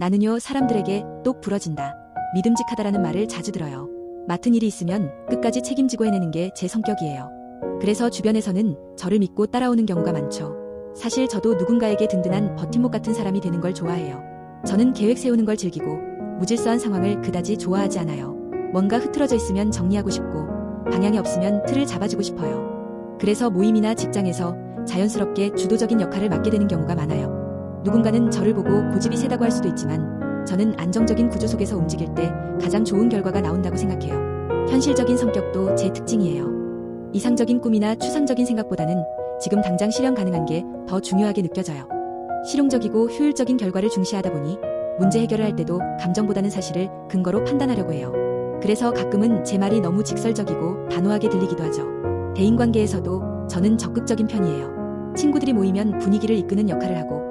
나는요, 사람들에게 똑 부러진다. 믿음직하다라는 말을 자주 들어요. 맡은 일이 있으면 끝까지 책임지고 해내는 게 제 성격이에요. 그래서 주변에서는 저를 믿고 따라오는 경우가 많죠. 사실 저도 누군가에게 든든한 버팀목 같은 사람이 되는 걸 좋아해요. 저는 계획 세우는 걸 즐기고 무질서한 상황을 그다지 좋아하지 않아요. 뭔가 흐트러져 있으면 정리하고 싶고 방향이 없으면 틀을 잡아주고 싶어요. 그래서 모임이나 직장에서 자연스럽게 주도적인 역할을 맡게 되는 경우가 많아요. 누군가는 저를 보고 고집이 세다고 할 수도 있지만 저는 안정적인 구조 속에서 움직일 때 가장 좋은 결과가 나온다고 생각해요. 현실적인 성격도 제 특징이에요. 이상적인 꿈이나 추상적인 생각보다는 지금 당장 실현 가능한 게 더 중요하게 느껴져요. 실용적이고 효율적인 결과를 중시하다 보니 문제 해결을 할 때도 감정보다는 사실을 근거로 판단하려고 해요. 그래서 가끔은 제 말이 너무 직설적이고 단호하게 들리기도 하죠. 대인관계에서도 저는 적극적인 편이에요. 친구들이 모이면 분위기를 이끄는 역할을 하고